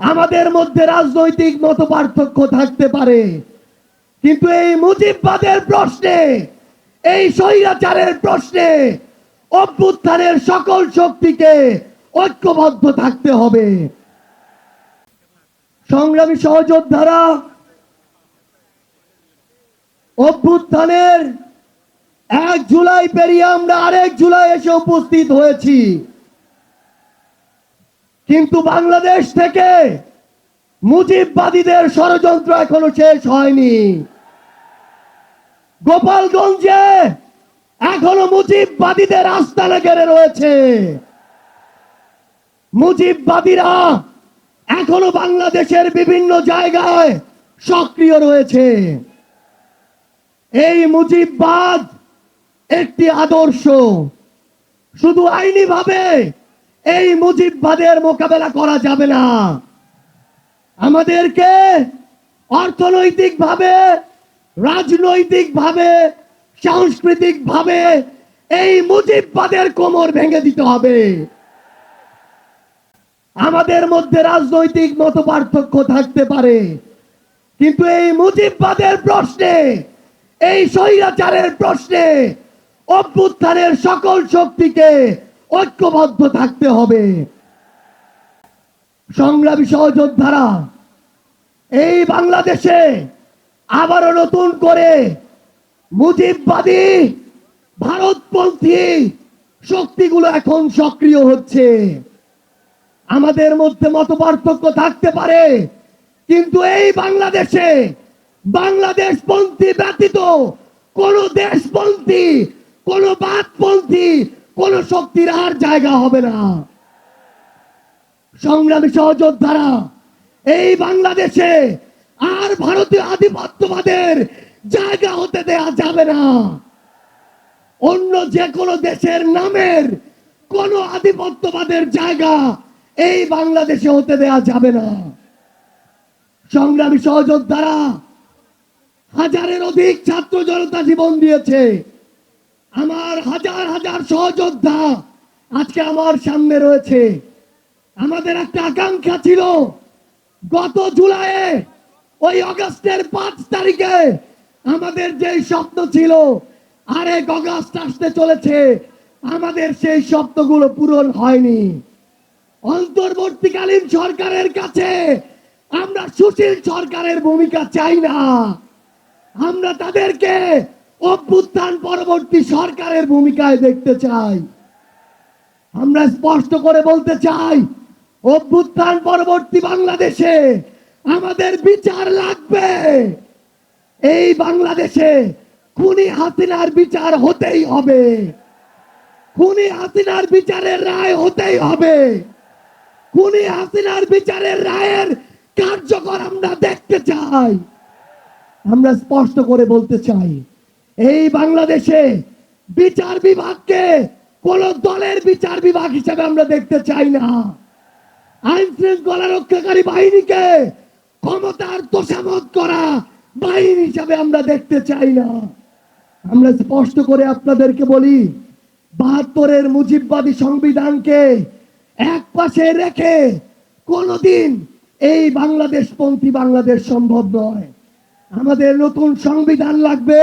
আমাদের মধ্যে রাজনৈতিক মত পার্থক্য থাকতে পারে। কিন্তু এই মুজিববাদের প্রশ্নে, এই স্বৈরাচারের প্রশ্নে অভ্যুত্থানের সকল শক্তিকে ঐক্যবদ্ধ থাকতে হবে। সংগ্রামী সহযোদ্ধারা, অভ্যুত্থানের এক জুলাই পেরিয়ে আমরা আরেক জুলাই এসে উপস্থিত হয়েছি। কিন্তু বাংলাদেশ থেকে মুজিববাদীদের ষড়যন্ত্র এখনও শেষ হয়নি। গোপালগঞ্জে এখনও মুজিববাদীদের আস্তানা ঘেরে রয়েছে। মুজিববাদীরা এখনও বাংলাদেশের বিভিন্ন জায়গায় সক্রিয় রয়েছে। এই মুজিববাদ একটি আদর্শ। শুধু আইনি ভাবে এই মুজিববাদের মোকাবেলা করা যাবে না। আমাদেরকে অর্থনৈতিক ভাবে রাজনৈতিক ভাবে সাংস্কৃতিক ভাবে এই মুজিববাদের কোমর ভেঙে দিতে হবে। আমাদের মধ্যে রাজনৈতিক মত পার্থক্য থাকতে পারে, কিন্তু এই মুজিববাদের প্রশ্নে, এই স্বৈরাচারের প্রশ্নে অভ্যুত্থানের সকল শক্তিকে ঐক্যবদ্ধ থাকতে হবে। সংগ্রামী সহযোদ্ধারা, এই বাংলাদেশে আবারও নতুন করে মুজিববাদী ভারতপন্থী শক্তিগুলো এখন সক্রিয় হচ্ছে। আমাদের মধ্যে মত পার্থক্য থাকতে পারে, কিন্তু এই বাংলাদেশে বাংলাদেশ পন্থী ব্যতীত কোন দেশপন্থী, কোন বাদপন্থী কোন শক্তির আর জায়গা হবে না। সংগ্রামী সহযোদ্ধারা, এই বাংলাদেশে আর ভারতীয় আধিপত্যবাদের জায়গা হতে দেয়া যাবে না। অন্য যে কোনো দেশের নামের কোন আধিপত্যবাদের জায়গা এই বাংলাদেশে হতে দেয়া যাবে না। সংগ্রামী সহযোদ্ধারা, হাজারের অধিক ছাত্র জনতা জীবন দিয়েছে। আমার হাজার হাজার সহযোদ্ধা আজকে আমার সামনে রয়েছে। আমাদের একটা আকাঙ্ক্ষা ছিল, গত জুলাইয়ে, ওই অগস্টের পাঁচ তারিখে আমাদের যে স্বপ্ন ছিল, আরেক অগস্ট আসতে চলেছে, আমাদের সেই স্বপ্নগুলো পূরণ হয়নি। অন্তর্বর্তীকালীন সরকারের কাছে আমরা সুশীল সরকারের ভূমিকা চাই না। আমরা তাদেরকে অভ্যুত্থান পরবর্তী সরকারের ভূমিকায় দেখতে চাই। আমরা স্পষ্ট করে বলতে চাই, অভ্যুত্থান পরবর্তী বাংলাদেশে আমাদের বিচার লাগবে। এই বাংলাদেশে খুনি হাসিনার বিচার হতেই হবে। খুনি হাসিনার বিচারের রায় হতেই হবে। খুনি হাসিনার বিচারের রায়ের কার্যকর আমরা দেখতে চাই। আমরা স্পষ্ট করে বলতে চাই এই বাংলাদেশে বিচার বিভাগকে কোন দলের বিচার বিভাগ হিসেবে আমরা দেখতে চাই না। আইন শৃঙ্খলা রক্ষাকারী বাহিনীকে ক্ষমতার তোষামত করা বাহিনী হিসাবে আমরা দেখতে চাই না। আমরা স্পষ্ট করে আপনাদেরকে বলি, বাহাত্তরের মুজিববাদী সংবিধানকে এক পাশে রেখে কোনদিন এই বাংলাদেশ পন্থী বাংলাদেশ সম্ভব নয়। আমাদের নতুন সংবিধান লাগবে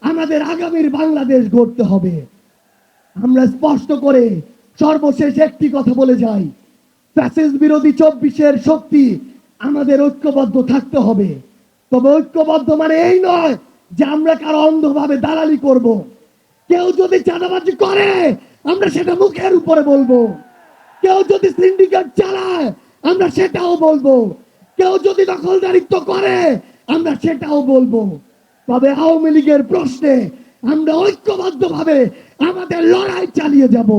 আমাদের আগামীর বাংলাদেশ গড়তে হবে। আমরা স্পষ্ট করে সর্বশেষ একটি কথা বলে যাই। ফ্যাসিস বিরোধী চব্বিশের শক্তি আমাদের ঐক্যবদ্ধ থাকতে হবে। তবে ঐক্যবদ্ধ মানে এই নয় যে আমরা কারও অন্ধভাবে দালালি করব। কেউ যদি চাঁদাবাজি করে, আমরা সেটা মুখের উপরে বলব। কেউ যদি সিন্ডিকেট চালায়, আমরা সেটাও বলব। কেউ যদি দখলদারিত্ব করে, আমরা সেটাও বলব। তবে আওয়ামী লীগের প্রশ্নে আমরা ঐক্যবদ্ধভাবে আমাদের লড়াই চালিয়ে যাব।